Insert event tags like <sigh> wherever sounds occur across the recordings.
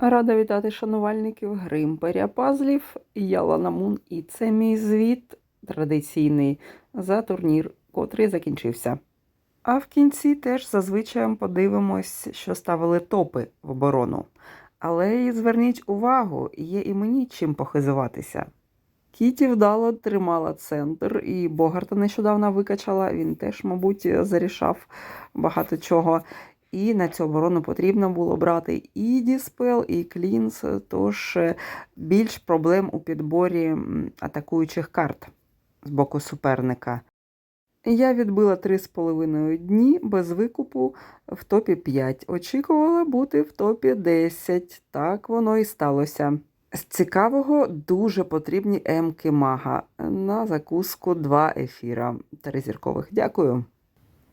Рада вітати шанувальників Гримперя пазлів. Я Лана Мун, і це мій звіт традиційний за турнір, котрий закінчився. А в кінці теж зазвичай подивимось, що ставили топи в оборону. Але зверніть увагу, є і мені чим похизуватися. Кіті вдало тримала центр, і Богарта нещодавно викачала. Він теж, мабуть, зарішав багато чого. І на цю оборону потрібно було брати і Діспел, і Клінс, тож е, більш проблем у підборі атакуючих карт з боку суперника. Я відбила 3,5 дні без викупу в топі 5. Очікувала бути в топі 10. Так воно і сталося. З цікавого дуже потрібні емки мага на закуску 2 ефіра тризіркових. Дякую.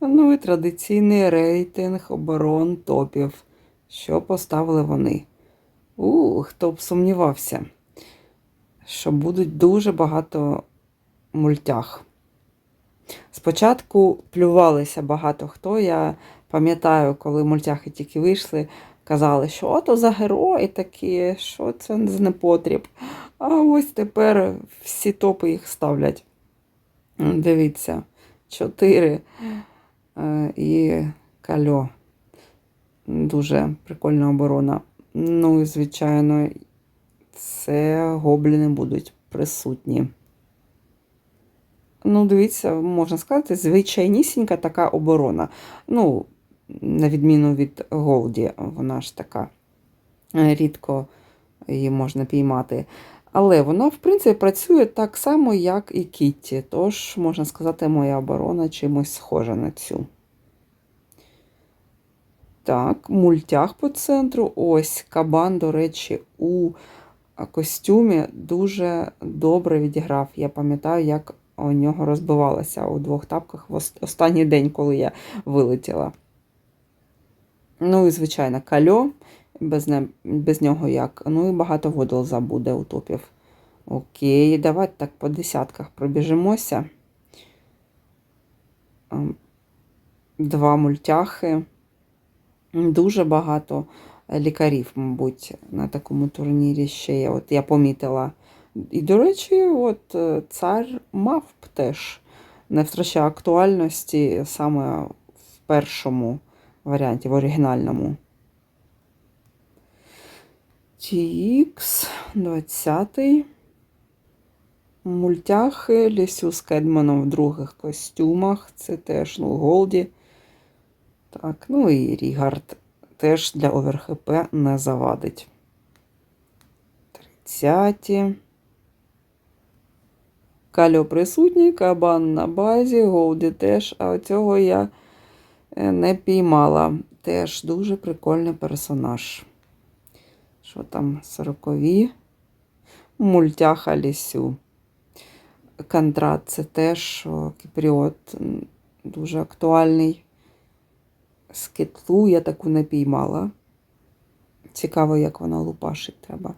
Ну і традиційний рейтинг оборон топів. Що поставили вони? У, хто б сумнівався, що будуть дуже багато мультях. Спочатку плювалися багато хто. Я пам'ятаю, коли мультяхи тільки вийшли, казали, що ото за герої такі, що це за непотріб. А ось тепер всі топи їх ставлять. Дивіться, чотири і кальо. Дуже прикольна оборона. Ну і, звичайно, це гобліни будуть присутні. Ну, дивіться, можна сказати, звичайнісінька така оборона. Ну, на відміну від Голді, вона ж така е, рідко її можна піймати. Але вона, в принципі, працює так само, як і Кітті. Тож, можна сказати, моя оборона чимось схожа на цю. Так, мультях по центру. Ось кабан, до речі, у костюмі дуже добре відіграв. Я пам'ятаю, як у нього розбивалася у двох тапках в останній день, коли я вилетіла. Ну і, звичайно, кальо, без, не, без нього як. Ну і багато водол забуде у топів. Окей, давайте так по десятках пробіжимося. Ем, Два мультяхи. Дуже багато лікарів, мабуть, на такому турнірі ще є. От я помітила. І, до речі, от е, цар мавп теж не втрачає актуальності саме в першому варіанті, в оригінальному. TX 20. Мультяхи Лісю з Кедманом в других костюмах. Це теж ну, Голді. Так, ну і Рігард теж для ОверХП не завадить. 30. Кальо присутній, кабан на базі, Голді теж, а цього я е, не піймала. Теж дуже прикольний персонаж. Що там, сорокові? Мультяха Лісю. Контрат це теж о, Кіпріот дуже актуальний. Скитлу я таку не піймала. Цікаво, як вона лупашить. Треба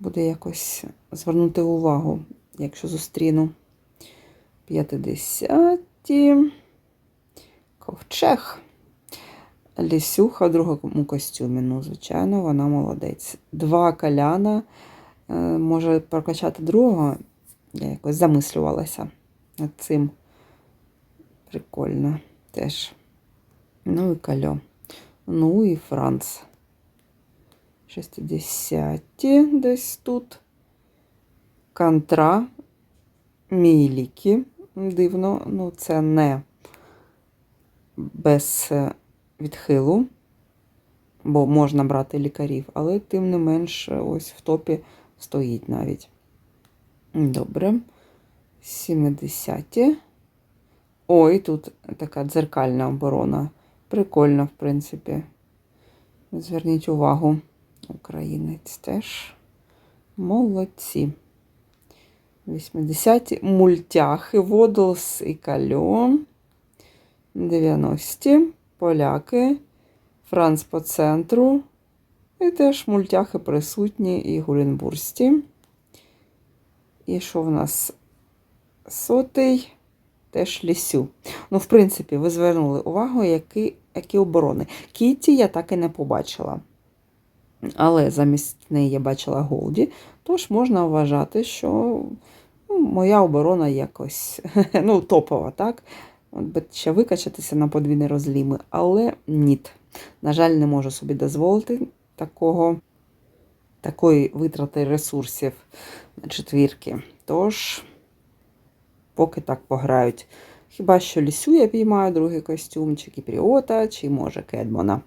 буде якось звернути увагу, якщо зустріну. 50. Ковчег. Лісюха в другому костюмі. Ну, звичайно, вона молодець. Два каляна. Е, Може прокачати другого. Я якось замислювалася над цим. Прикольно теж. Ну і кальо. Ну і Франц. 60 десь тут. Кантра. Міліки. Дивно, ну це не без е, відхилу, бо можна брати лікарів, але тим не менш ось в топі стоїть навіть. Добре. 70. Ой, тут така дзеркальна оборона. Прикольно, в принципі. Зверніть увагу. Українець теж. Молодці. 80 мультяхи, Водлс і Кальо. 90 поляки, Франц по центру. І теж мультяхи присутні і гулінбурсті. І що в нас? Сотий, теж лісю. Ну, в принципі, ви звернули увагу, які, які оборони. Кіті я так і не побачила. Але замість неї я бачила Голді, тож можна вважати, що ну, моя оборона якось <laughs> ну, топова, так? Ще викачатися на подвійні розліми, але ні. На жаль, не можу собі дозволити такого, такої витрати ресурсів на четвірки. Тож, поки так пограють. Хіба що лісю я піймаю другий костюм, чи Кіпріота, чи може Кедмона.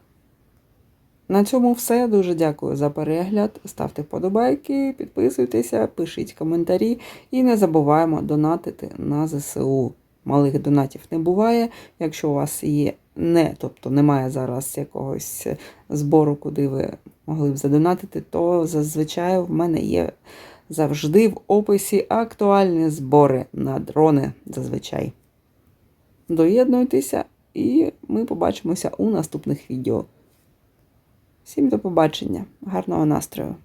На цьому все. Дуже дякую за перегляд. Ставте вподобайки, підписуйтеся, пишіть коментарі і не забуваємо донатити на ЗСУ. Малих донатів не буває. Якщо у вас є не, тобто немає зараз якогось збору, куди ви могли б задонатити, то зазвичай в мене є завжди в описі актуальні збори на дрони зазвичай. Доєднуйтеся, і ми побачимося у наступних відео. Всім до побачення, гарного настрою!